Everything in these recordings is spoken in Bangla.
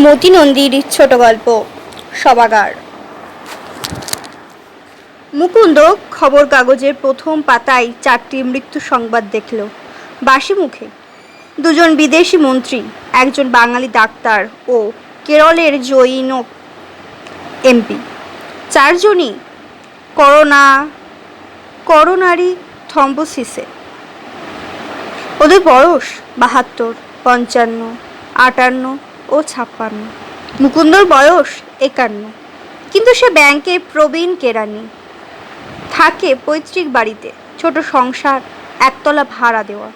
মতি নন্দীর ছোট গল্প সবাগার মুকুন্দ খবর কাগজের প্রথম পাতায় চারটি মৃত্যু সংবাদ দেখল। বাসি মুখে দুজন বিদেশি মন্ত্রী, একজন বাঙালি ডাক্তার ও কেরলের জৈন এমপি। চারজনই করোনা, করোনারি থম্বোসিসে ওদের বয়স বাহাত্তর, পঞ্চান্ন, আটান্ন ও ছাপ্পান্ন। মুকুন্দর বয়স একান্ন। কিন্তু সে ব্যাংকে প্রবীণ কেরানি। থাকে পৈতৃক বাড়িতে। ছোট সংসার, একতলা ভাড়া দেওয়া।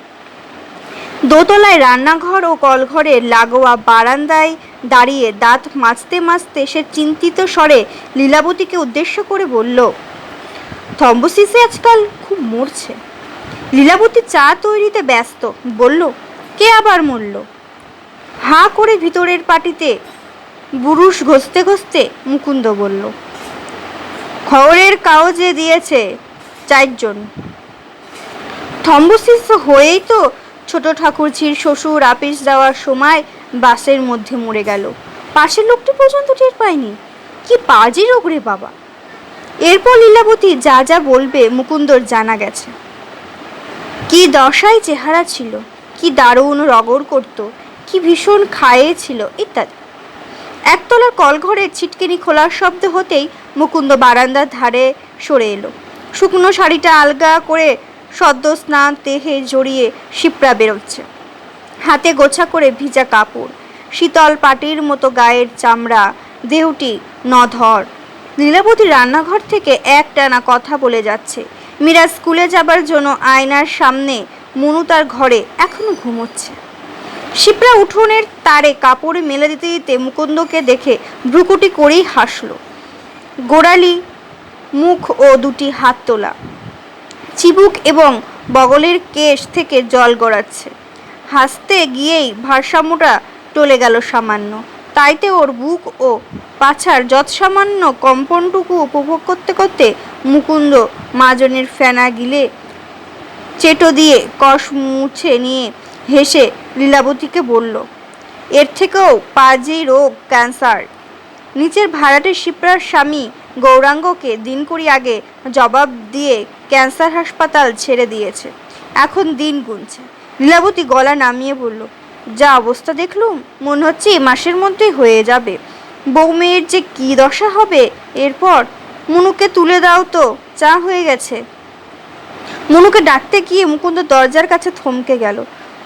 দোতলায় রান্নাঘর ও কলঘরের লাগোয়া বারান্দায় দাঁড়িয়ে দাঁত মাজতে মাজতে সে চিন্তিত স্বরে লীলাবতীকে উদ্দেশ্য করে বলল, থম্বোসিসে আজকাল খুব মরছে। লীলাবতী চা তৈরিতে ব্যস্ত। বলল, কে আবার মরল? হা করে ভিতরের পাটিতে বুরুষ ঘষতে ঘষতে মুকুন্দ বলল খবরের কাগজে দিয়েছে চারজন। থম্বোসিস হয়েই তো ছোট ঠাকুরছির শ্বশুর আপিস যাওয়ার সময় বাসের মধ্যে মরে গেল। পাশের লোকটি পর্যন্ত টের পায়নি। কি পাজি রোগ রে বাবা। এরপর লীলাবতী যা যা বলবে মুকুন্দর জানা গেছে। কি দশায় চেহারা ছিল, কি দারুণ রগর করত কি ভীষণ খায়ে ছিল ইত্যাদি। একতলার কলঘরের ছিটকিনি খোলার শব্দ হতেই মুকুন্দ বারান্দার ধারে সরে এলো। শুকনো শাড়িটা আলগা করে সদ্য স্নান দেহে জড়িয়ে শিপ্রা বেরোচ্ছে। হাতে গোছা করে ভিজা কাপড়, শীতল পাটির মতো গায়ের চামড়া, দেহটি নধর। লীলাবতী রান্নাঘর থেকে এক টানা কথা বলে যাচ্ছে, মীরা স্কুলে যাবার জন্য আয়নার সামনে মনু তার ঘরে এখনও ঘুমোচ্ছে। শিপ্রা উঠোনের তারে কাপড় মেলে দিতে দিতে মুকুন্দকে দেখে ভ্রুকুটি করেই হাসল। গোড়ালি, মুখ ও দুটি হাত তোলা। চিবুক এবং বগলের কেশ থেকে জল গড়াচ্ছে। হাসতে গিয়েই ভারসাম্যটা টলে গেল সামান্য। তাইতে ওর বুক ও পাছার যৎসামান্য কম্পনটুকু উপভোগ করতে করতে মুকুন্দ মাজনের ফেনা গিলে চেটো দিয়ে কষ মুছে নিয়ে হেসে লীলাবতীকে বলল, এর থেকেও পাজি রোগ ক্যান্সার। নিচের ভাড়াটে শিপ্রার স্বামী গৌরাঙ্গকে দিন কুড়ি আগে জবাব দিয়ে ক্যান্সার হাসপাতাল ছেড়ে দিয়েছে। এখন দিন গুনছে। লীলাবতী গলা নামিয়ে বলল, যা অবস্থা দেখলুম, মনে হচ্ছে এ মাসের মধ্যেই হয়ে যাবে। বউ মেয়ের যে কী দশা হবে, এরপর মনুকে তুলে দাও তো, চা হয়ে গেছে। মনুকে ডাকতে গিয়ে মুকুন্দ দরজার কাছে থমকে গেল।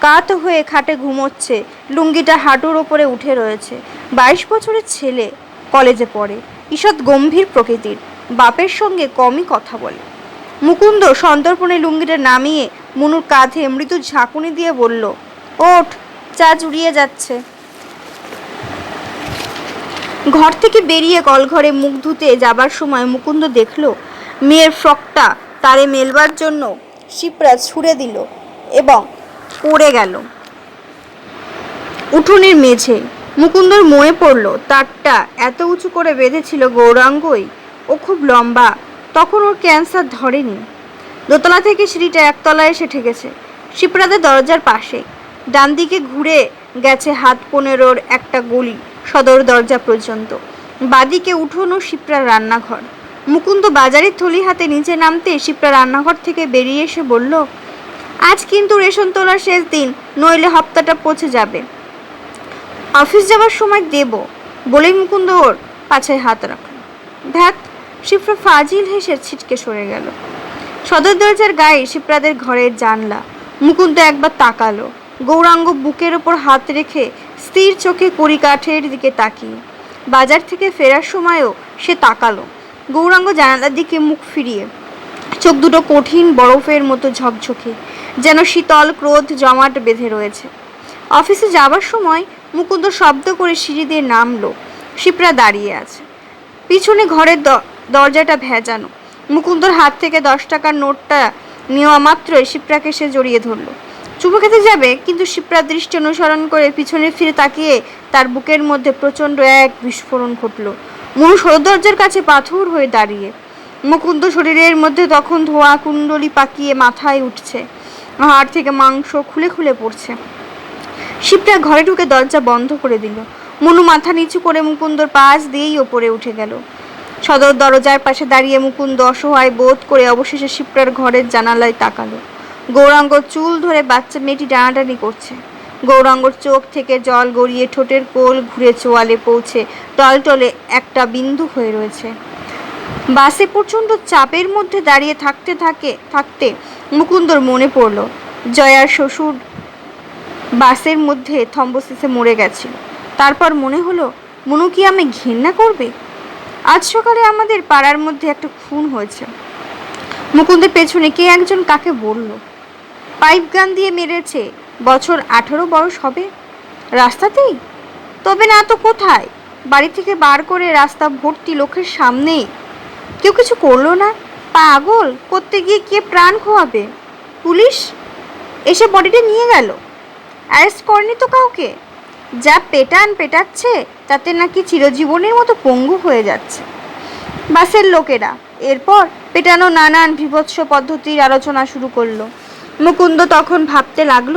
কাত হয়ে খাটে ঘুমোচ্ছে। লুঙ্গিটা হাঁটুর ওপরে উঠে রয়েছে। বাইশ বছরের ছেলে কলেজে পড়ে। ঈষৎ গম্ভীর প্রকৃতির। বাপের সঙ্গে কমই কথা বলে। মুকুন্দ সন্তর্পণে লুঙ্গিটা নামিয়ে মনুর কাঁধে মৃদু ঝাঁকুনি দিয়ে বলল, ওঠ, চা জুড়িয়ে যাচ্ছে। ঘর থেকে বেরিয়ে কলঘরে মুখ ধুতে যাবার সময় মুকুন্দ দেখল, মেয়ের ফ্রকটা তারে মেলবার জন্য শিপরা ছুঁড়ে দিল এবং পড়ে গেল। উঠোনের মেঝে মুকুন্দর মনে পড়ল, তারটা এত উঁচু করে বেঁধেছিল গৌরাঙ্গই, ও খুব লম্বা, তখন ওর ক্যান্সার ধরেনি। দোতলা থেকে সিঁড়িটা একতলায় এসে ঠেকেছে। শিপ্রাদের দরজার পাশে ডান দিকে ঘুরে গেছে হাত পনেরোর একটা গলি সদর দরজা পর্যন্ত। বাদিকে উঠোনো শিপ্রার রান্নাঘর। মুকুন্দ বাজারের থলি হাতে নিচে নামতে শিপ্রা রান্নাঘর থেকে বেরিয়ে এসে বলল আজ কিন্তু রেশন তোলার শেষ দিন, নইলে হপ্তাটা পচে যাবে। অফিস যাওয়ার সময় দেব বলেই মুকুন্দ ওর পাছায় হাত রাখল। ধ্যাত শিপ্রা ফাজিল হেসে ছিটকে সরে গেল। সদর দরজার গায়ে শিপ্রাদের ঘরের জানলা। মুকুন্দ একবার তাকালো, গৌরাঙ্গ বুকের ওপর হাত রেখে স্থির চোখে কড়িকাঠের দিকে তাকিয়ে। বাজার থেকে ফেরার সময়ও সে তাকালো। গৌরাঙ্গ জানালার দিকে মুখ ফিরিয়ে চোখ দুটো কঠিন বরফের মতো ঝকঝকে, যেন শীতল ক্রোধ জমাট বেঁধে রয়েছে। অফিসে যাবার সময় মুকুন্দ শব্দ করে সিঁড়ি দিয়ে নামলো। শিপ্রা দাঁড়িয়ে আছে। পিছনে ঘরের দরজাটা ভেজানো। মুকুন্দর হাত থেকে দশ টাকার নোটটা নেওয়া মাত্রই শিপ্রাকে সে জড়িয়ে ধরলো। চুপো খেতে যাবে, কিন্তু শিপ্রার দৃষ্টি অনুসরণ করে পিছনে ফিরে তাকিয়ে তার বুকের মধ্যে প্রচণ্ড এক বিস্ফোরণ ঘটল। মনু সদর কাছে পাথর হয়ে দাঁড়িয়ে মুকুন্দ শরীরের মধ্যে তখন ধোয়া কুণ্ডলি পাকিয়ে মাথায় উঠছে। হাড় থেকে মাংস খুলে খুলে পড়ছে। শিবটা ঘরে ঢুকে দরজা বন্ধ করে দিল। মনু মাথা নিচু করে মুকুন্দর পাশ দিয়েই ওপরে উঠে গেল। সদর দরজার পাশে দাঁড়িয়ে মুকুন্দ অসহায় বোধ করে অবশেষে শিবটার ঘরের জানালায় তাকালো। গৌরাঙ্গ চুল ধরে বাচ্চা মেয়েটি টানাটানি করছে। গৌরাঙ্গর চোখ থেকে জল গড়িয়ে ঠোঁটের কোল ঘুরে চোয়ালে পৌঁছে টলটলে একটা বিন্দু হয়ে রয়েছে। বাসে প্রচণ্ড চাপের মধ্যে দাঁড়িয়ে থাকতে থাকে, থাকতে মুকুন্দর মনে পড়ল, জয়ার শ্বশুর বাসের মধ্যে থম্বসিসে মরে গেছিল তারপর মনে হলো, মনু কি আমি ঘেন্না করবে? আজ সকালে আমাদের পাড়ার মধ্যে একটা খুন হয়েছে। মুকুন্দের পেছনে কে একজন কাকে বলল? পাইপ গান দিয়ে মেরেছে, বছর আঠেরো বয়স হবে? রাস্তাতেই? তবে না তো কোথায়? বাড়ি থেকে বার করে রাস্তা ভর্তি লোকের সামনেই। কেউ কিছু করল না? পাগল, করতে গিয়ে কে প্রাণ খোয়াবে? পুলিশ? এসে বডিটা নিয়ে গেল। অ্যারেস্ট করেনি তো কাউকে? যা পেটান পেটাচ্ছে, তাতে নাকি চিরজীবনের মতো পঙ্গু হয়ে যাচ্ছে। বাসের লোকেরা এরপর পেটানো নানান বিভৎস পদ্ধতির আলোচনা শুরু করল। মুকুন্দ তখন ভাবতে লাগল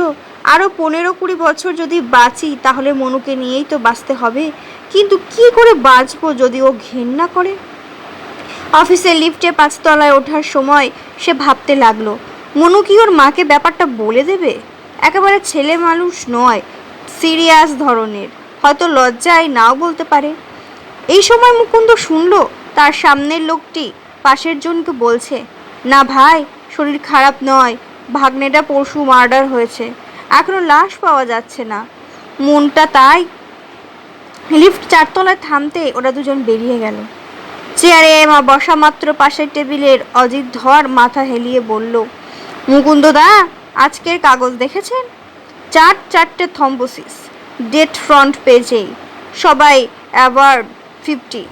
আরও পনেরো কুড়ি বছর যদি বাঁচি, তাহলে মনুকে নিয়েই তো বাঁচতে হবে। কিন্তু কি করে বাঁচবো যদি ও ঘেন্না করে? অফিসের লিফটে পাঁচতলায় ওঠার সময় সে ভাবতে লাগল, মনু কি ওর মাকে ব্যাপারটা বলে দেবে? একেবারে ছেলে মানুষ নয়, সিরিয়াস ধরনের, হয়তো লজ্জায় নাও বলতে পারে। এই সময় মুকুন্দ শুনলো, তার সামনের লোকটি পাশের জনকে বলছে, না ভাই, শরীর খারাপ নয়, ভাগ্নেটা পরশু মার্ডার হয়েছে, এখনও লাশ পাওয়া যাচ্ছে না, মনটা তাই। লিফট চারতলায় থামতে ওরা দুজন বেরিয়ে গেল। চেয়ারে মা বসা মাত্র পাশের টেবিলের অজিত ধর মাথা হেলিয়ে বলল মুকুন্দ দা আজকের কাগজ দেখেছেন? চার চারটে থম্বোসিস ডেট ফ্রন্ট পেজেই সবাই অ্যাওয়ার্ড ফিফটি।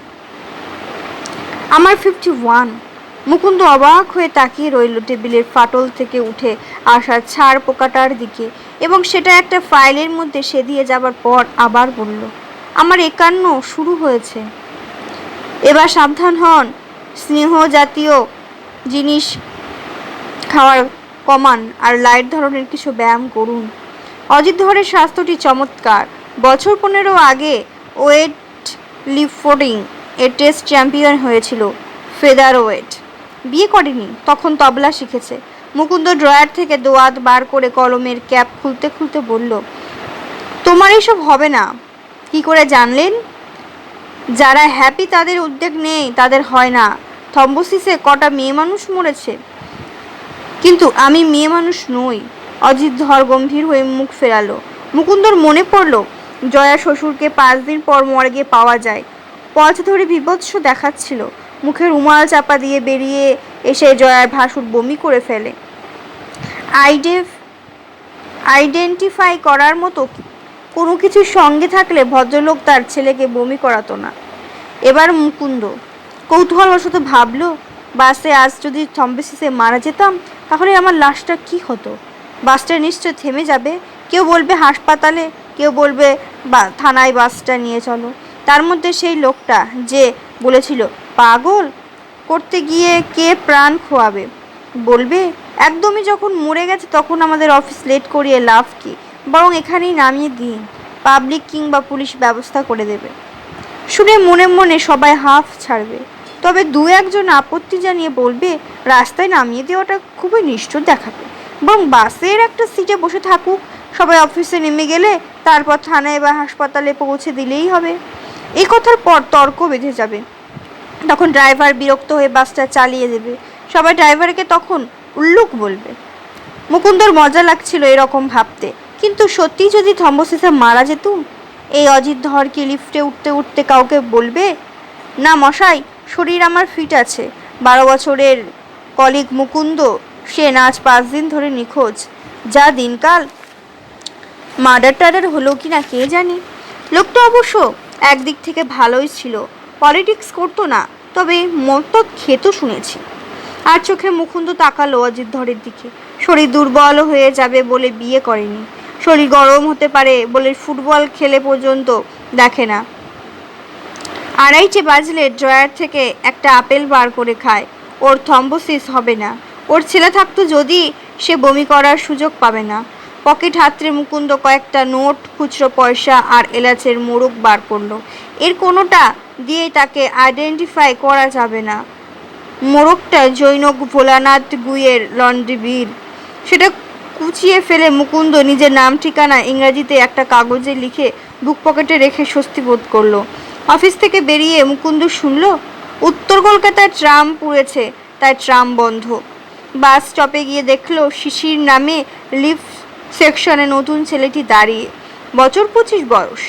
আমার ফিফটি ওয়ান। মুকুন্দ অবাক হয়ে তাকিয়ে রইল টেবিলের ফাটল থেকে উঠে আসা ছাড় পোকাটার দিকে এবং সেটা একটা ফাইলের মধ্যে সে দিয়ে যাবার পর আবার বলল, আমার একান্ন শুরু হয়েছে। এবার সাবধান হন, স্নেহ জাতীয় জিনিস খাওয়ার কমান আর লাইট ধরনের কিছু ব্যায়াম করুন। অজিত ধরের স্বাস্থ্যটি চমৎকার। বছর পনেরো আগে ওয়েট লিফটিং এর টেস্ট চ্যাম্পিয়ন হয়েছিল ফেদার ওয়েট বিয়ে করেনি, তখন তবলা শিখেছে। মুকুন্দ ড্রয়ার থেকে দোয়াত বার করে কলমের ক্যাপ খুলতে খুলতে বলল, তোমার এসব হবে না। কি করে জানলেন? যারা হ্যাপি তাদের উদ্বেগ নেই, তাদের হয় না। থম্বোসিসে কটা মেয়ে মানুষ মরেছে। কিন্তু আমি মেয়ে মানুষ নই। অজিত ধর গম্ভীর হয়ে মুখ ফেরালো। মুকুন্দর মনে পড়ল, জয়া শ্বশুরকে পাঁচ দিন পর মর্গে পাওয়া যায়। পথ ধরে বিভৎস দেখাচ্ছিল। মুখে রুমাল চাপা দিয়ে বেরিয়ে এসে জয়ার ভাসুর বমি করে ফেলে। আইডেফ আইডেন্টিফাই করার মতো কোনো কিছুর সঙ্গে থাকলে ভদ্রলোক তার ছেলেকে বমি করাতো না। এবার মুকুন্দ, কৌতূহলবশত ভাবলো, বাসে আজ যদি থম্বেসিসে মারা যেতাম, তাহলে আমার লাশটা কি হতো? বাসটা নিশ্চয় থেমে যাবে। কেউ বলবে হাসপাতালে, কেউ বলবে বা থানায় বাসটা নিয়ে চলো। তার মধ্যে সেই লোকটা যে বলেছিল, পাগল? করতে গিয়ে কে প্রাণ খোয়াবে? বলবে, একদমই যখন মরে গেছে, তখন আমাদের অফিস লেট করিয়ে লাভ কি? বরং এখানেই নামিয়ে দিন, পাবলিক কিংবা পুলিশ ব্যবস্থা করে দেবে। শুনে মনে মনে সবাই হাফ ছাড়বে। তবে দু একজন আপত্তি জানিয়ে বলবে, রাস্তায় নামিয়ে দেওয়াটা খুবই নিষ্ঠুর দেখাবে। এবং বাসের একটা সিটে বসে থাকুক, সবাই অফিসে নেমে গেলে তারপর থানায় বা হাসপাতালে পৌঁছে দিলেই হবে। এই কথার পর তর্ক বেঁধে যাবে। তখন ড্রাইভার বিরক্ত হয়ে বাসটা চালিয়ে দেবে। সবাই ড্রাইভারকে তখন উল্লুক বলবে, মুকুন্দর মজা লাগছিল এরকম ভাবতে। কিন্তু সত্যি যদি থম্বসিসে মারা যেত, এই অজিত ধর কি লিফটে উঠতে উঠতে কাউকে বলবে? না মশাই, শরীর আমার ফিট আছে। বারো বছরের কলিগ মুকুন্দ, সে নাচ পাঁচ দিন ধরে নিখোঁজ। যা দিনকাল। মার্ডার টার্ডার হলো কি না কে জানি? লোকটা অবশ্য একদিক থেকে ভালোই ছিল। পলিটিক্স করতো না, তবে মত খেতো শুনেছি। আর চোখে মুকুন্দ তাকালো অজিত ধরের দিকে। শরীর দুর্বল হয়ে যাবে বলে বিয়ে করেনি। শরীর গরম হতে পারে বলে ফুটবল খেলে পর্যন্ত দেখে না। আড়াইটে বাজলে ড্রয়ার থেকে একটা আপেল বার করে খায়। ওর থম্বোসিস হবে না। ওর ছেলে থাকতো যদি সে বমি করার সুযোগ পাবে না। পকেট হাতড়ে মুকুন্দ কয়েকটা নোট, খুচরো পয়সা আর এলাচের মোড়ক বার করল। এর কোনোটা দিয়ে তাকে আইডেন্টিফাই করা যাবে না। মোড়কটা জৈনক ভোলানাথ গুইয়ের লন্ড্রি সেটা কুচিয়ে ফেলে মুকুন্দ নিজের নাম, ঠিকানা, ইংরাজিতে একটা কাগজে লিখে বুক পকেটে রেখে স্বস্তি বোধ করল। অফিস থেকে বেরিয়ে মুকুন্দ শুনল, উত্তর কলকাতায় ট্রাম পুড়েছে, তাই ট্রাম বন্ধ। বাস স্টপে গিয়ে দেখল, শিশির নামে লিফট সেকশনে নতুন ছেলেটি দাঁড়িয়ে। বছর পঁচিশ বয়স,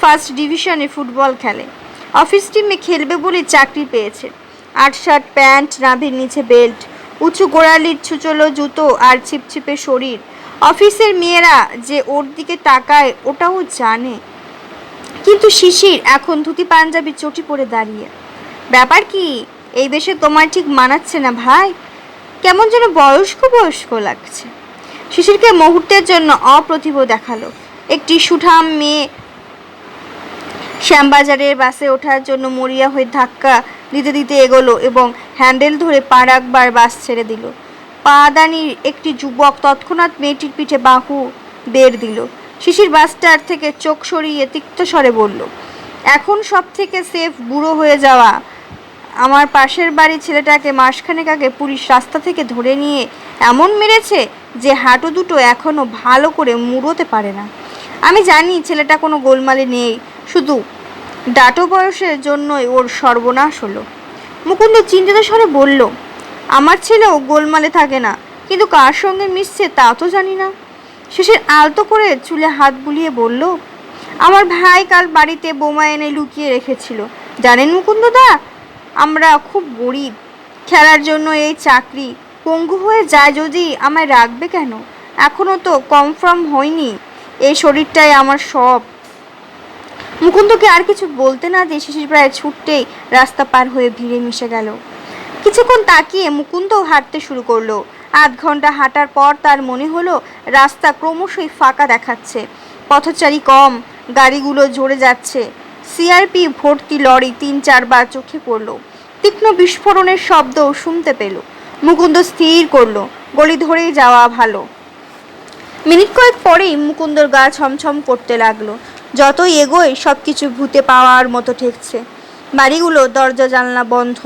ফার্স্ট ডিভিশনে ফুটবল খেলে। অফিস টিমে খেলবে বলে চাকরি পেয়েছে। আট শার্ট প্যান্ট, নাভির নিচে বেল্ট উঁচু গোড়ালির ছুচলো জুতো আর ছিপছিপে শরীর। অফিসের মেয়েরা যে ওর দিকে তাকায়, ওটাও জানে। কিন্তু শিশির এখন ধুতি পাঞ্জাবি চটি পরে দাঁড়িয়ে। ব্যাপার কি, এই বেশে তোমার ঠিক মানাচ্ছে না ভাই? কেমন যেন বয়স্ক বয়স্ক লাগছে। শিশিরকে মুহূর্তের জন্য অপ্রতিভ দেখাল। একটি সুঠাম মেয়ে শ্যামবাজারের বাসে ওঠার জন্য মরিয়া হয়ে ধাক্কা দিতে দিতে এগোলো এবং হ্যান্ডেল ধরে পা রাখবার বাস ছেড়ে দিল। পাদানির একটি যুবক তৎক্ষণাৎ মেয়েটির পিঠে বাহু বের দিল। শিশির বাসটার থেকে চোখ সরিয়ে তিক্ত স্বরে বলল, এখন সব থেকে সেফ বুড়ো হয়ে যাওয়া। আমার পাশের বাড়ির ছেলেটাকে মাসখানেক আগে পুলিশ রাস্তা থেকে ধরে নিয়ে এমন মেরেছে যে হাঁটু দুটো এখনও ভালো করে মুড়োতে পারে না। আমি জানি ছেলেটা কোনো গোলমালে নেই। শুধু ডাটো বয়সের জন্যই ওর সর্বনাশ হলো। মুকুন্দ চিন্তিত স্বরে বলল, আমার ছেলেও গোলমালে থাকে না, কিন্তু কার সঙ্গে মিশছে তা তো জানি না। শেষের আলতো করে চুলে হাত বুলিয়ে বলল, আমার ভাই কাল বাড়িতে বোমা এনে লুকিয়ে রেখেছিল। জানেন মুকুন্দদা, আমরা খুব গরিব। খেলার জন্য এই চাকরি পঙ্গু হয়ে যায় যদি আমায় রাখবে কেন? এখনও তো কনফার্ম হয়নি। এই শরীরটাই আমার সব। মুকুন্দকে আর কিছু বলতে না দিয়ে শিশির প্রায় ছুটতেই রাস্তা পার হয়ে ভিড়ে মিশে গেল। কিছুক্ষণ তাকিয়ে মুকুন্দও হাঁটতে শুরু করল। আধ ঘণ্টা হাঁটার পর তার মনে হলো রাস্তা ক্রমশই ফাঁকা দেখাচ্ছে। পথচারী কম, গাড়িগুলো ঝরে যাচ্ছে। সিআরপি ভর্তি লরি তিন চারবার চোখে পড়ল। তীক্ষ্ণ বিস্ফোরণের শব্দও শুনতে পেল। মুকুন্দ স্থির করল। গলি ধরেই যাওয়া ভালো। মিনিট কয়েক পরেই মুকুন্দর গা ছমছম করতে লাগল। যতই এগোয় সব কিছু ভূতে পাওয়ার মতো ঠেকছে। বাড়িগুলো, দরজা, জানলা বন্ধ।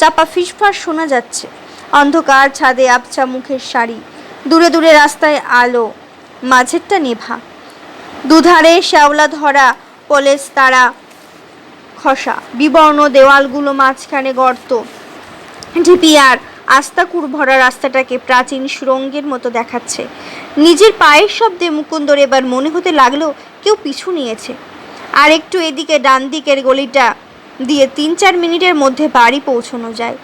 চাপা ফিসফাস শোনা যাচ্ছে। অন্ধকার ছাদে আবছা মুখের শাড়ি। দূরে দূরে রাস্তায় আলো। মাঝেরটা নেভা। দুধারে শ্যাওলা ধরা পলেস তারা খসা। বিবর্ণ দেওয়ালগুলো মাঝখানে গর্ত। ঢিপিয়ার আস্তাকুর ভরা রাস্তাটাকে প্রাচীন সুরঙ্গের মতো দেখাচ্ছে। নিজের পায়ের শব্দে মুকুন্দর এবার মনে হতে লাগল কেউ পিছু নিয়েছে। আর একটু এদিকে ডান দিকের গলিটা দিয়ে তিন চার মিনিটের মধ্যে বাড়ি পৌঁছানো যায়।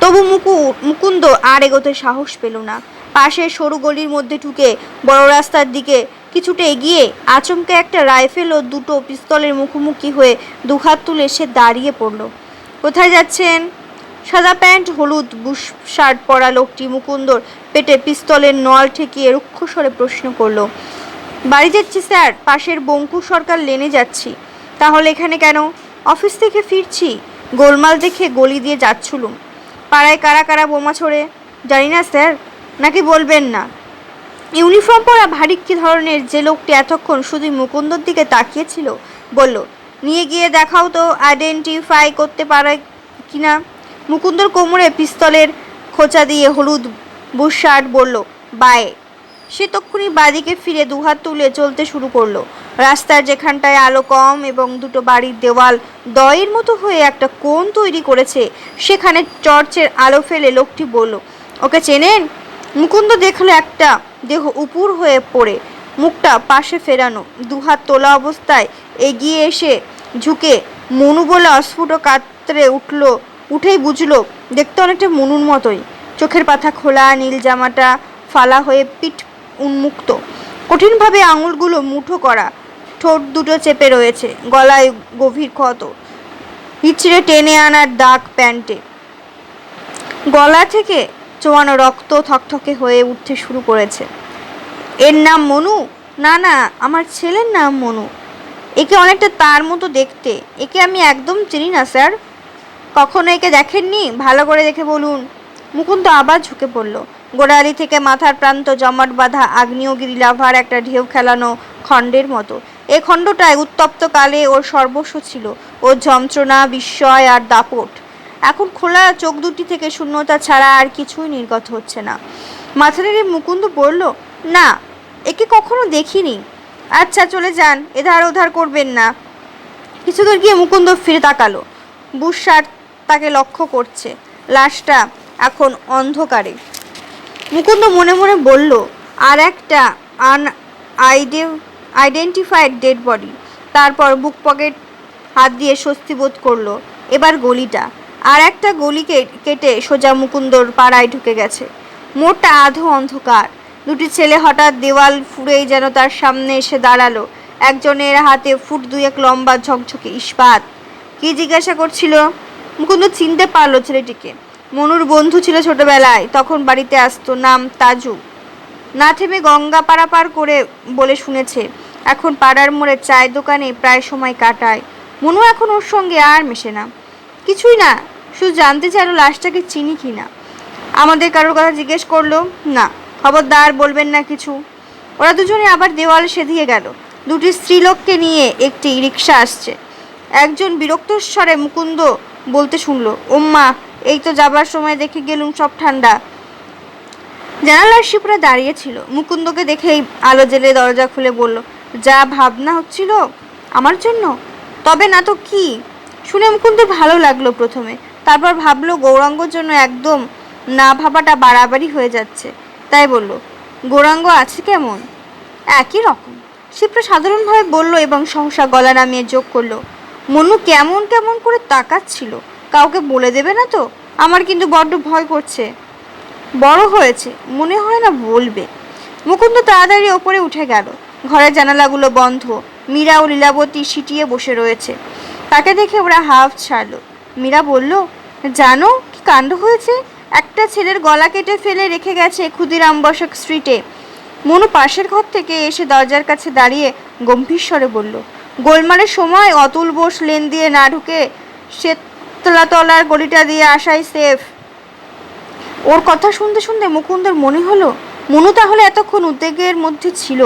তবু মুকু, মুকুন্দ আর এগোতে সাহস পেল না। পাশে সরু গলির মধ্যে ঢুকে বড় রাস্তার দিকে কিছুটা এগিয়ে আচমকে একটা রাইফেল ও দুটো পিস্তলের মুখোমুখি হয়ে দুহাত তুলে সে দাঁড়িয়ে পড়ল। কোথায় যাচ্ছেন? সাদা প্যান্ট, হলুদ বুশ শার্ট পরা লোকটি মুকুন্দর পেটে পিস্তলের নল ঠেকিয়ে রুক্ষস্বরে প্রশ্ন করল, বাড়ি যাচ্ছি স্যার, পাশের বঙ্কু সরকার লেনে যাচ্ছি। তাহলে এখানে কেন? অফিস থেকে ফিরছি, গোলমাল দেখে গলি দিয়ে যাচ্ছুলুম। পাড়ায় কারা কারা বোমা ছোড়ে? জানি না স্যার, নাকি বলবেন না? ইউনিফর্ম পরা ভারী কি ধরনের যে লোকটি এতক্ষণ শুধু মুকুন্দর দিকে তাকিয়েছিল? বলল, নিয়ে গিয়ে দেখাও তো আইডেন্টিফাই করতে পারে কিনা মুকুন্দর কোমরে পিস্তলের খোঁচা দিয়ে হলুদ বুশার্ট বলল বায়ে সে তক্ষুনি বাদিকে ফিরে দুহাত তুলে চলতে শুরু করল। রাস্তার যেখানটায় আলো কম এবং দুটো বাড়ির দেওয়াল দয়ের মতো হয়ে একটা কোণ তৈরি করেছে, সেখানে চর্চের আলো ফেলে লোকটি বলল, ওকে চেনেন? মুকুন্দ দেখল একটা দেহ উপুর হয়ে পড়ে, মুখটা পাশে ফেরানো। দুহাত তোলা অবস্থায় এগিয়ে এসে ঝুঁকে মনু বলে অস্ফুট কাতরে উঠল উঠেই বুঝলো, দেখতে অনেকটা মনুর মতোই। চোখের পাতা খোলা, নীল জামাটা ফালা হয়ে পিঠ উন্মুক্ত। কঠিনভাবে আঙুলগুলো মুঠো করা। ঠোঁট দুটো চেপে রয়েছে, গলায় গভীর ক্ষত। হিচড়ে টেনে আনার দাগ প্যান্টে। গলা থেকে চোয়ানো রক্ত থকথকে হয়ে উঠতে শুরু করেছে। এর নাম মনু? না না, আমার ছেলের নাম মনু। একে অনেকটা তার মতো দেখতে। একে আমি একদম চিনি না, স্যার। কখনো একে দেখেননি? ভালো করে দেখে বলুন। মুকুন্দ আবার ঝুঁকে পড়ল। গোড়ালি থেকে মাথার প্রান্ত জমাট বাঁধা আগ্নেয়গিরি লাভার একটা ঢেউ খেলানো খণ্ডের মতো। এ খণ্ডটায় উত্তপ্ত কালে ওর সর্বস্ব ছিল। ওর যন্ত্রণা, বিস্ময় আর দাপট। এখন খোলা চোখ দুটি থেকে শূন্যতা ছাড়া আর কিছুই নির্গত হচ্ছে না। মাথা নেড়ে মুকুন্দ বলল না, একে কখনো দেখিনি। আচ্ছা চলে যান। এধার ওধার করবেন না। কিছু দূর গিয়ে মুকুন্দ ফিরে তাকালো। বুসার তাকে লক্ষ্য করছে। লাশটা এখন অন্ধকারে। মুকুন্দ মনে মনে বলল, আর একটা আন আইডে আইডেন্টিফাইড ডেড বডি তারপর বুক পকেট হাত দিয়ে স্বস্তি বোধ করল, এবার গলিটা। আর একটা গলিকে কেটে সোজা মুকুন্দর পাড়ায় ঢুকে গেছে। মোটটা আধো অন্ধকার। দুটি ছেলে হঠাৎ দেওয়াল ফুঁড়েই যেন তার সামনে এসে দাঁড়াল। একজনের হাতে ফুট দুয়েক লম্বা ঝকঝকে ইস্পাত। কি জিজ্ঞাসা করছিল? মুকুন্দ চিনতে পারল ছেলেটিকে। মনুর বন্ধু ছিল ছোটবেলায়, তখন বাড়িতে আসতো, নাম তাজু। না থেমে গঙ্গা পারাপার করে বলে শুনেছে, এখন পাড়ার মোড়ে চায়ের দোকানে প্রায় সময় কাটায়। মনু এখন ওর সঙ্গে আর মেশে না। কিছুই না, শুধু জানতে চাইলো লাশটাকে চিনি কি না। আমাদের কারোর কথা জিজ্ঞেস করল, না, খবরদার বলবেন না কিছু। ওরা দুজনে আবার দেওয়াল সেধিয়ে গেল। দুটি স্ত্রীলোককে নিয়ে একটি রিক্সা আসছে। একজন বিরক্ত স্বরে মুকুন্দ বলতে শুনলো ওম্মা এই তো যাবার সময় দেখে গেলুম সব ঠান্ডা। জানালার শিপরা দাঁড়িয়ে ছিল। মুকুন্দকে দেখেই আলো জেলে দরজা খুলে বলল, যা ভাবনা হচ্ছিল আমার জন্য? তবে না তো কি? শুনে মুকুন্দ ভালো লাগল প্রথমে। তারপর ভাবলো গৌরাঙ্গর জন্য একদম না ভাবাটা বাড়াবাড়ি হয়ে যাচ্ছে। তাই বলল, গৌরাঙ্গ আছে কেমন? একই রকম। শিপ্রা সাধারণভাবে বলল এবং সহসা গলা নামিয়ে যোগ করল মনু কেমন কেমন করে তাকাচ্ছিল। কাউকে বলে দেবে না তো? আমার কিন্তু বড্ড ভয় করছে। বড় হয়েছে, মনে হয় না বলবে। মুকুন্দ তাড়াতাড়ি ওপরে উঠে গেল। ঘরের জানালাগুলো বন্ধ। মীরা ও লীলাবতী সিটিয়ে বসে রয়েছে। তাকে দেখে ওরা হাফ ছাড়লো। মীরা বলল, জানো, কি কাণ্ড হয়েছে? একটা ছেলের গলা কেটে ফেলে রেখে গেছে ক্ষুদিরাম বসক স্ট্রিটে মনু পাশের ঘর থেকে এসে দরজার কাছে দাঁড়িয়ে গম্ভীর স্বরে বলল গোলমালের সময় অতুল বোস লেন দিয়ে না ঢুকে শ্বেতলাতলার গলিটা দিয়ে আসাই সেফ। ওর কথা শুনতে শুনতে মুকুন্দর মনে হলো, মনু তাহলে এতক্ষণ উদ্বেগের মধ্যে ছিল।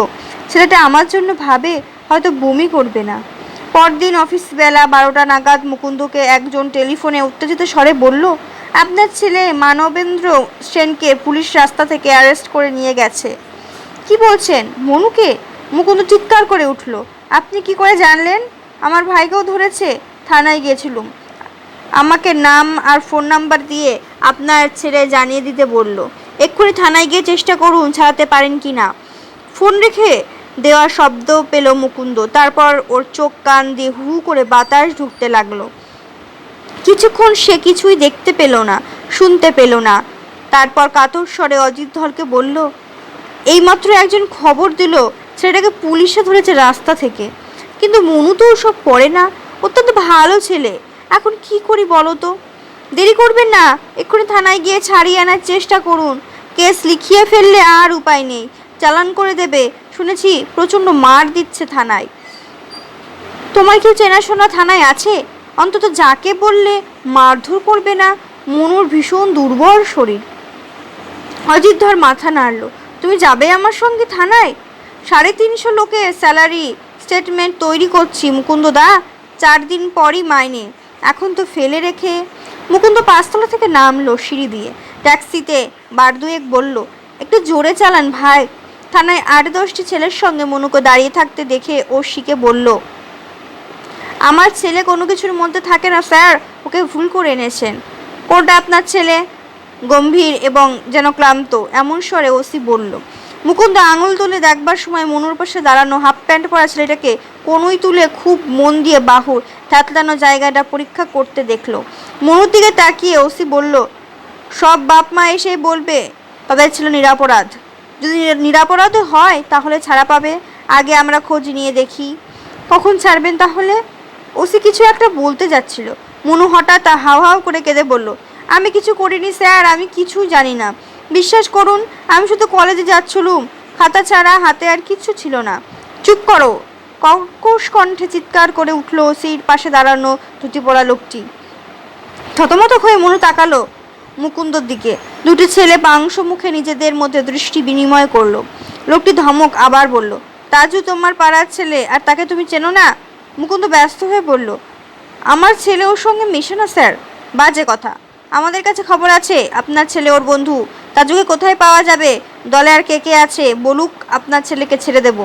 ছেলেটা আমার জন্য ভাবে, হয়তো বমি করবে না। পরদিন অফিস বেলা বারোটা নাগাদ মুকুন্দকে একজন টেলিফোনে উত্তেজিত স্বরে বলল, আপনার ছেলে মানবেন্দ্র সেনকে পুলিশ রাস্তা থেকে অ্যারেস্ট করে নিয়ে গেছে। কি বলছেন? মনুকে? মুকুন্দ চিৎকার করে উঠল। আপনি কি করে জানলেন? আমার ভাইকেও ধরেছে, থানায় গিয়েছিলুম। আমাকে নাম আর ফোন নাম্বার দিয়ে আপনার ছেলে জানিয়ে দিতে বলল। এক্ষুনি থানায় গিয়ে চেষ্টা করুন ছাড়াতে পারেন কি না। ফোন রেখে দেওয়ার শব্দ পেল মুকুন্দ। তারপর ওর চোখ কান দিয়ে হু করে বাতাস ঢুকতে লাগল। কিছুক্ষণ সে কিছুই দেখতে পেল না, শুনতে পেল না। তারপর কাতর স্বরে অজিত ধরকে বলল, এইমাত্র একজন খবর দিল ছেলেটাকে পুলিশে ধরেছে রাস্তা থেকে। কিন্তু মনু তো ওসব পড়ে না। অত্যন্ত ভালো ছেলে। এখন কি করি বলো তো? দেরি করবেন না। এক্ষুনি থানায় গিয়ে ছাড়িয়ে আনার চেষ্টা করুন। কেস লিখিয়ে ফেললে আর উপায় নেই। চালান করে দেবে। শুনেছি প্রচণ্ড মার দিচ্ছে থানায়। তোমার কেউ চেনাশোনা থানায় আছে? অন্তত যাকে বললে মারধর করবে না, মনুর ভীষণ দুর্বল শরীর। অজিত ধর মাথা নাড়লো। তুমি যাবে আমার সঙ্গে থানায়? সাড়ে তিনশো লোকের স্যালারি স্টেটমেন্ট তৈরি করছি, মুকুন্দ দা। চার দিন পরই মাইনে। এখন তো ফেলে রেখে মুকুন্দ পাঁচতলা থেকে নামলো সিঁড়ি দিয়ে। ট্যাক্সিতে বার দুয়েক বলল, একটু জোরে চালান ভাই। থানায় আট দশটি ছেলের সঙ্গে মনুকে দাঁড়িয়ে থাকতে দেখে ও শিখে বলল, আমার ছেলে কোনো কিছুর মধ্যে থাকে না স্যার, ওকে ভুল করে এনেছেন। কোনটা আপনার ছেলে? গম্ভীর এবং যেন ক্লান্ত, এমন স্বরে ওসি বলল মুকুন্দ আঙুল তুলে দেখবার সময় মনুর পাশে দাঁড়ানো হাফ প্যান্ট পরা ছেলেটাকে কোনোই তুলে খুব মন দিয়ে বাহুর থ্যাতলানো জায়গাটা পরীক্ষা করতে দেখল। মনুর দিকে তাকিয়ে ওসি বলল, সব বাপ মা এসেই বলবে তাদের ছিল নিরাপরাধ। যদি নিরাপরাধ হয় তাহলে ছাড়া পাবে। আগে আমরা খোঁজ নিয়ে দেখি। কখন ছাড়বেন তাহলে? ওসি কিছু একটা বলতে যাচ্ছিল। মনু হঠাৎ হাও হাও করে কেঁদে বলল, আমি কিছু করিনি স্যার, আমি কিছুই জানি না। বিশ্বাস করুন, আমি শুধু কলেজে যাচ্ছিলুম। খাতা ছাড়া হাতে আর কিচ্ছু ছিল না। চুপ করো। কর্কশ কণ্ঠে চিৎকার করে উঠল সিট পাশে দাঁড়ানো ধুতি পড়া লোকটি। থতমত হয়ে মনু তাকালো মুকুন্দর দিকে। দুটি ছেলে পাংশ মুখে নিজেদের মধ্যে দৃষ্টি বিনিময় করল। লোকটি ধমক আবার বলল, তাজু, তোমার পাড়ার ছেলে, আর তাকে তুমি চেনো না? মুকুন্দ ব্যস্ত হয়ে বলল, আমার ছেলে ওর সঙ্গে মেশে না, স্যার। বাজে কথা। আমাদের কাছে খবর আছে, আপনার ছেলে ওর বন্ধু। তাজুকে কোথায় পাওয়া যাবে? দলে আর কে কে আছে? বলুক, আপনার ছেলেকে ছেড়ে দেব।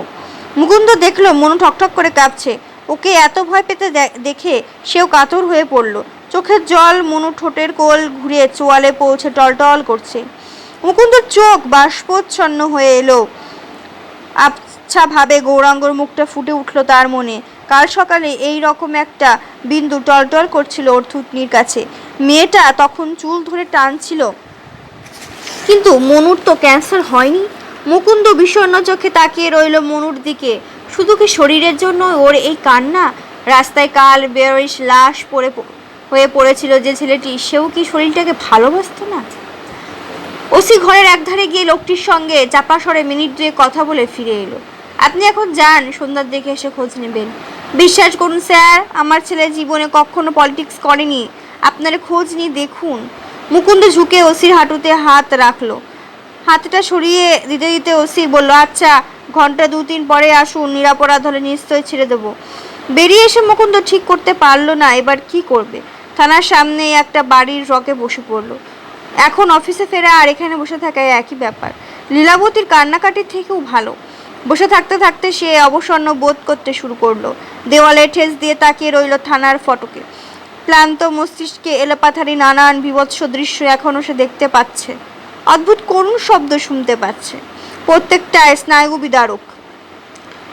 মুকুন্দ দেখল, মনু ঠকঠক করে কাঁপছে। ওকে এত ভয় পেতে দেখে সেও কাতর হয়ে পড়ল। চোখের জল মনু ঠোঁটের কোল ঘুরিয়ে চোয়ালে পৌঁছে টলটল করছে। মুকুন্দর চোখ বাষ্পোচ্ছন্ন হয়ে এলো। আচ্ছা ভাবে গৌরাঙ্গর মুখটা ফুটে উঠল তার মনে। কাল সকালে এই রকম একটা বিন্দু টলটল করছিল ওর থুতনির কাছে। মেয়েটা তখন চুল ধরে টানছিল। কিন্তু মনুর তো ক্যান্সার হয়নি। মুকুন্দ বিষণ্ণ চোখে তাকিয়ে রইল মনুর দিকে। শুধু কি শরীরের জন্য ওর এই কান্না? রাস্তায় কাল বেরোইস লাশ পড়ে হয়ে পড়েছিল যে ছেলেটি, সেও কি শরীরটাকে ভালোবাসত না? ওসি ঘরের একধারে গিয়ে লোকটির সঙ্গে চাপা স্বরে মিনিট দুয়ে কথা বলে ফিরে এলো। আপনি এখন যান, সন্ধ্যার দিকে এসে খোঁজ নেবেন। বিশ্বাস করুন স্যার, আমার ছেলে জীবনে কখনো পলিটিক্স করেনি। আপনারা খোঁজ নিয়ে দেখুন। মুকুন্দ ঝুঁকে ওসির হাঁটুতে হাত রাখল। হাতটা সরিয়ে দিতে দিতে ওসি বলল আচ্ছা ঘণ্টা দু তিন পরে আসুন, নিরাপরাধ হলে নিশ্চয়ই ছেড়ে দেবো। বেরিয়ে এসে মুকুন্দ ঠিক করতে পারল না, এবার কি করবে? থানার সামনে একটা বাড়ির রকে বসে পড়ল। এখন অফিসে ফেরা আর এখানে বসে থাকা একই ব্যাপার। লীলাবতীর কান্নাকাটির থেকেও ভালো। বসে থাকতে থাকতে সে অবসন্ন বোধ করতে শুরু করল। দেওয়ালে ঠেস দিয়ে তাকিয়ে রইল থানার ফটকে। ক্লান্ত মস্তিষ্কে এলোপাথারি নানান বিভৎস দৃশ্য এখনও সে দেখতে পাচ্ছে। অদ্ভুত করুণ শব্দ শুনতে পাচ্ছে। প্রত্যেকটা স্নায়ু বিদারক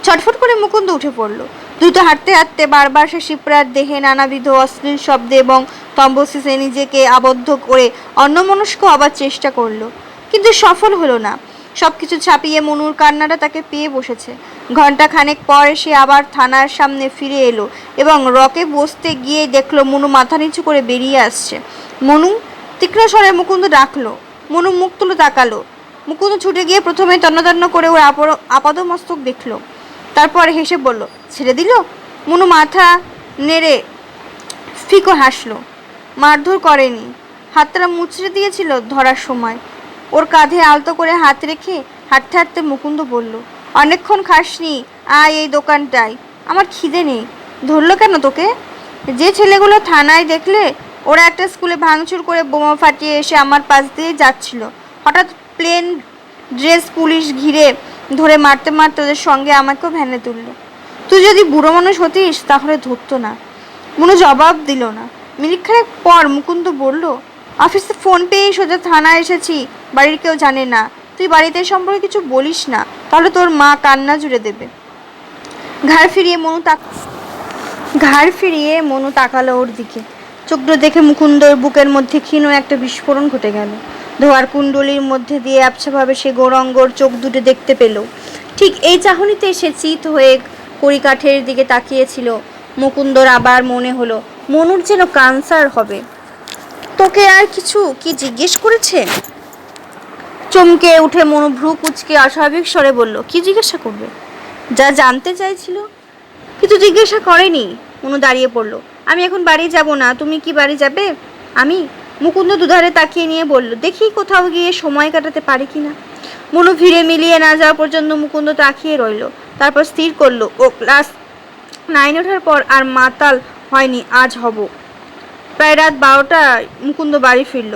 ছটফট করে মুকুন্দ উঠে পড়ল। দ্রুত হাঁটতে হাঁটতে বারবার সে শিপ্রার দেহে নানাবিধ অশ্লীল শব্দে এবং তম্বসিসে নিজেকে আবদ্ধ করে অন্যমনস্ক হবার চেষ্টা করল। কিন্তু সফল হলো না। সব কিছু ছাপিয়ে মনুর কান্নাটা তাকে পেয়ে বসেছে। ঘণ্টা খানেক পর সে আবার থানার সামনে ফিরে এলো এবং রকে বসতে গিয়ে দেখল মনু মাথা নিচু করে বেরিয়ে আসছে। মনু তীক্ষ্ণ স্বরে মুকুন্দ ডাকলো। মনু মুখ তুলে তাকালো। মুকুন্দ ছুটে গিয়ে প্রথমে তন্নতন্ন করে ওর আপাদমস্তক দেখল। তারপর হেসে বলল, ছেড়ে দিল? মনু মাথা নেড়ে ফিকো হাসলো। মারধর করেনি। হাতটা মুচড়ে দিয়েছিল ধরার সময়। ওর কাঁধে আলতো করে হাত রেখে হাঁটতে হাঁটতে মুকুন্দ বলল, অনেকক্ষণ খাসনি, আয় এই দোকানটায়। আমার খিদে নেই। ধরলো কেন তোকে? যে ছেলেগুলো থানায় দেখলে ওরা একটা স্কুলে ভাঙচুর করে বোমা ফাটিয়ে এসে আমার পাশ দিয়ে যাচ্ছিল। হঠাৎ প্লেন ড্রেস পুলিশ ঘিরে ধরে মারতে মারতে ওদের সঙ্গে আমাকেও ভ্যানে তুললো। তুই যদি বুড়ো মানুষ হতিস তাহলে ধরতো না। কোনো জবাব দিল না। মিনিট পর মুকুন্দ বলল অফিসে ফোন পেয়েই সোজা থানায় এসেছি, বাড়ির কেউ জানে না। তুই বাড়িতে সম্পর্কে কিছু বলিস না, তাহলে তোর মা কান্না জুড়ে দেবে। ঘাড় ফিরিয়ে মনু তাক ঘাড় ফিরিয়ে মনু তাকালো ওর দিকে। চোখটা দেখে মুকুন্দর বুকের মধ্যে ক্ষীণ একটা বিস্ফোরণ ঘটে গেল। ধোয়ার কুণ্ডলির মধ্যে দিয়ে আবছাভাবে সে গৌরঙ্গর চোখ দুটো দেখতে পেল। ঠিক এই চাহনিতে সে চিত হয়ে কড়িকাঠের দিকে তাকিয়েছিল। মুকুন্দর আবার মনে হলো, মনুর যেন ক্যান্সার হবে। তোকে আর কিছু কি জিজ্ঞেস করেছে? চমকে উঠে মনু ভ্রু কুচকে অস্বাভাবিক স্বরে বলল, কি জিজ্ঞাসা করবে? যা জানতে চাইছিল। কিন্তু জিজ্ঞাসা করেনি। মনু দাঁড়িয়ে পড়ল, আমি এখন বাড়ি যাব না, তুমি কি বাড়ি যাবে? আমি? মুকুন্দ দুধারে তাকিয়ে নিয়ে বলল, দেখি কোথাও গিয়ে সময় কাটাতে পারি কি না মনু ভিড়ে মিলিয়ে না যাওয়া পর্যন্ত মুকুন্দ তাকিয়ে রইল, তারপর স্থির করল, ও, ক্লাস নাইন ওঠার পর আর মাতাল হয়নি, আজ হব। প্রায় রাত বারোটায় মুকুন্দ বাড়ি ফিরল।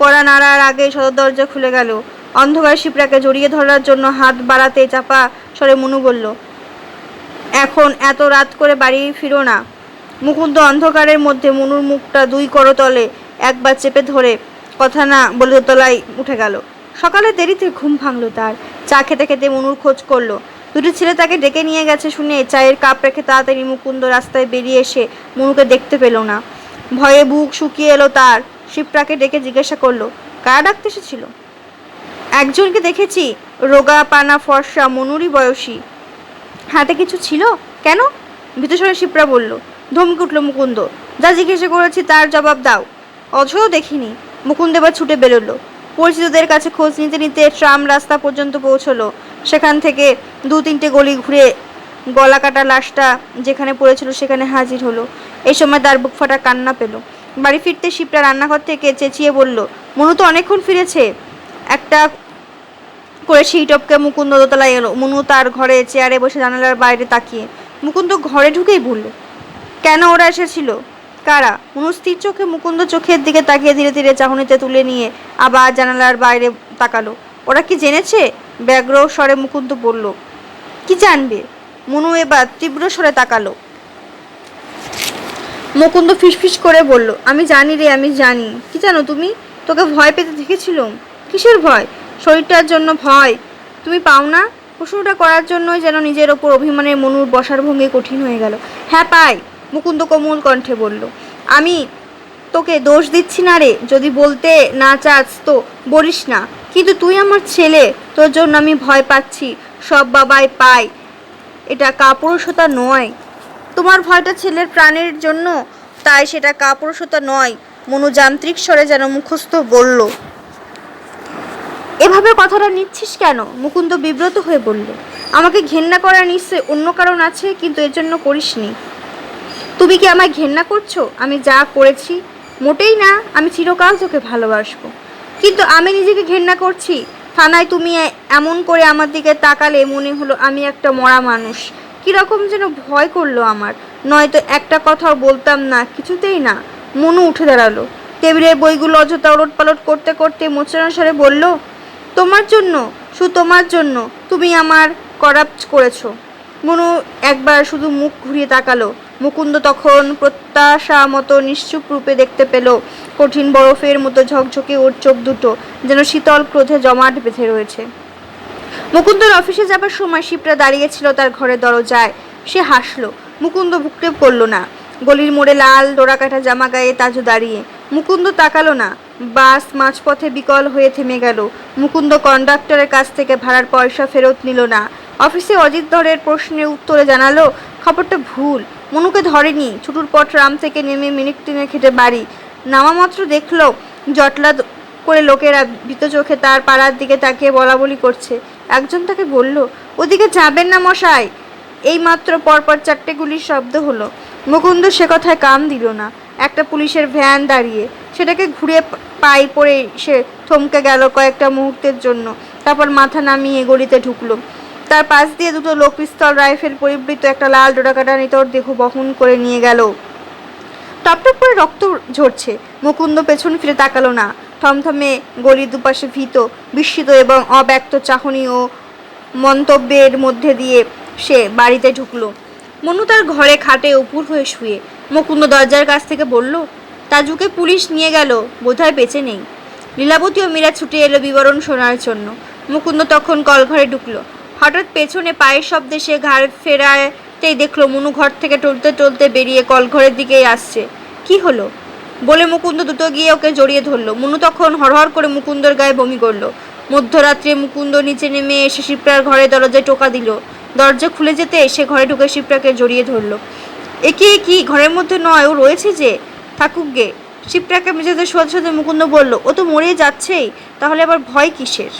কড়া নাড়ার আগে সদর দরজা খুলে গেল। অন্ধকার শিপ্রাকে জড়িয়ে ধরার জন্য হাত বাড়াতে চাপা স্বরে মনু বলল, এখন এত রাত করে বাড়ি ফিরো না। মুকুন্দ অন্ধকারের মধ্যে মনুর মুখটা দুই করতলে একবার চেপে ধরে কথা না বলে দোতলায় উঠে গেল। সকালে দেরিতে ঘুম ভাঙল তার। চা খেতে খেতে মনুর খোঁজ করল। দুটি ছেলে তাকে ডেকে নিয়ে গেছে শুনে চায়ের কাপ রেখে তাড়াতাড়ি মুকুন্দ রাস্তায় বেরিয়ে এসে মনুকে দেখতে পেল না। ভয়ে বুক শুকিয়ে এলো তার। শিবটাকে ডেকে জিজ্ঞাসা করল, কারা ডাকতে এসেছিল? একজনকে দেখেছি, রোগা, পানা, ফর্সা মনুরি বয়সী। হাতে কিছু ছিল? কেন? ভীতস্বরে শিপ্রা বলল, ধমকে উঠল মুকুন্দ, যা জিজ্ঞাসা করেছি তার জবাব দাও। অঝও দেখিনি, মুকুন্দ এবার ছুটে বেরোলো। পরিচিতদের কাছে খোঁজ নিতে নিতে ট্রাম রাস্তা পর্যন্ত পৌঁছলো। সেখান থেকে দু তিনটে গলি ঘুরে গলা কাটা লাশটা যেখানে পড়েছিল সেখানে হাজির হলো। এই সময় তার বুক ফাটা কান্না পেল। বাড়ি ফিরতে শিপ্রা রান্নাঘর থেকে চেঁচিয়ে বলল, মনু তো অনেকক্ষণ ফিরেছে। একটা করে সেই টপকে মুকুন্দ দোতলায় এলো। মনু তার ঘরে চেয়ারে বসে জানালার বাইরে তাকিয়ে। মুকুন্দ ঘরে ঢুকেই বলল, কেন ওরা এসেছিল? কারা? মনু স্থির চোখে মুকুন্দ চোখের দিকে তাকিয়ে ধীরে ধীরে চাহনিতে তুলে নিয়ে আবার জানালার বাইরে তাকালো। ওরা কি জেনেছে? ব্যগ্র স্বরে মুকুন্দ বলল, কি জানবে? মনু এবার তীব্র স্বরে তাকালো। মুকুন্দ ফিসফিস করে বলল, আমি জানি রে, আমি জানি। কি জানো তুমি? তোকে ভয় পেতে দেখেছিলাম। কিসের ভয়? শরীরটার জন্য ভয়। তুমি পাও না? প্রশ্নটা করার জন্যই যেন নিজের ওপর অভিমানের মনুর বসার ভঙ্গি কঠিন হয়ে গেল। হ্যাঁ পাই, মুকুন্দ কোমল কণ্ঠে বলল। আমি তোকে দোষ দিচ্ছি না রে। যদি বলতে না চাস তো বলিস না। কিন্তু তুই আমার ছেলে। তোর জন্য আমি ভয় পাচ্ছি। সব বাবাই পায়। এটা কাপুরুষতা নয়। তোমার ভয়টা ছেলের প্রাণের জন্য, তাই সেটা কাপুরুষতা নয় মনোযান্ত্রিক স্বরে যেন মুখস্থ বলল। এভাবে কথাটা নিচ্ছিস কেন? মুকুন্দ বিব্রত হয়ে বলল, আমাকে ঘেন্না করার নিশ্চয় অন্য কারণ আছে, কিন্তু এর জন্য করিসনি। তুমি কি আমায় ঘেন্না করছ? আমি যা করেছি, মোটেই না, আমি চিরকাল তোকে ভালোবাসবো। কিন্তু আমি নিজেকে ঘেন্না করছি থানায় তুমি এমন করে আমার দিকে তাকালে মনে হলো আমি একটা মরা মানুষ। কীরকম যেন ভয় করল আমার। নয়তো একটা কথাও বলতাম না, কিছুতেই না। মনু উঠে দাঁড়াল। টেবিলের বইগুলো অযথা ওলট পালট করতে করতে মোচনা স্বরে বলল, তোমার জন্য শুধু তোমার জন্য, তুমি আমার করাপ্ট করেছ। মনু একবার শুধু মুখ ঘুরিয়ে তাকালো। মুকুন্দ তখন প্রত্যাশা মতো নিশ্চুপ রূপে দেখতে পেল। কঠিন বরফের মতো ঝকঝকে ওর চোখ দুটো, যেন শীতল ক্রোধে জমাট বেঁধে রয়েছে। মুকুন্দর অফিসে যাবার সময় শিবরা দাঁড়িয়েছিল তার ঘরের দরজায়। সে হাসলো। মুকুন্দ ভুকটেপ করল না। গলির মোড়ে লাল ডোরাকাটা জামা গায়ে তাজু দাঁড়িয়ে। মুকুন্দ তাকালো না। বাস মাঝপথে বিকল হয়ে থেমে গেল। মুকুন্দ কন্ডাক্টরের কাছ থেকে ভাড়ার পয়সা ফেরত নিল না। অফিসে অজিত ধরের প্রশ্নের উত্তরে জানালো, খবরটা ভুল। মনুকে ধরেনি। ছুটুর পর ট্রাম থেকে নেমে মিনিট তিনে খেটে বাড়ি। নামা মাত্র দেখল, জটলা করে লোকেরা ভীত চোখে তার পাড়ার দিকে তাকিয়ে বলা বলি করছে। একজন তাকে বলল, ওদিকে যাবেন না মশাই? এই মাত্র পরপর চারটে গুলির শব্দ হলো। মুকুন্দ সে কথায় কান দিল না। একটা পুলিশের ভ্যান দাঁড়িয়ে। সেটাকে ঘুরে পা- পাই পড়ে সে থমকে গেল কয়েকটা মুহূর্তের জন্য। তারপর মাথা নামিয়ে গলিতে ঢুকলো। তার পাশ দিয়ে দুটো লোক পিস্তল, রাইফেল, পরিবৃত একটা লাল ডোরাকাটা নিতর দেহ বহন করে নিয়ে গেল। টপটপ করে রক্ত ঝরছে। মুকুন্দ পেছন ফিরে তাকালো না। থমথমে গলির দুপাশে ভীত, বিস্মিত এবং অব্যক্ত চাহনি ও মন্তব্যের মধ্যে দিয়ে সে বাড়িতে ঢুকলো। মনু তার ঘরে খাটে উপুর হয়ে শুয়ে। মুকুন্দ দরজার কাছ থেকে বলল, তাজুকে পুলিশ নিয়ে গেল, বোধহয় বেঁচে নেই। লীলাবতী ও মীরা ছুটে এলো বিবরণ শোনার জন্য। মুকুন্দ তখন কলঘরে ঢুকলো। হঠাৎ পেছনে পায়ের শব্দে সে ঘাড় ফেরাতেই দেখল মনু ঘর থেকে টলতে টলতে বেরিয়ে কলঘরের দিকেই আসছে। কি হলো? বলে মুকুন্দ দুটো গিয়ে ওকে জড়িয়ে ধরলো। মনু তখন হরহর করে মুকুন্দর গায়ে বমি করল। মধ্যরাত্রে মুকুন্দ নিচে নেমে এসে শিপ্রার ঘরে দরজায় টোকা দিল। দরজা খুলে যেতে সে ঘরে ঢুকে শিপ্রাকে জড়িয়ে ধরলো। একে কি ঘরের মধ্যে নয়? ও রয়েছে যে? থাকুক গে। শিবটাকে মেঝেতে সোজা সোজা মুকুন্দ বলল, ও তো মরে যাচ্ছেই। তাহলে আবার ভয় কিসের?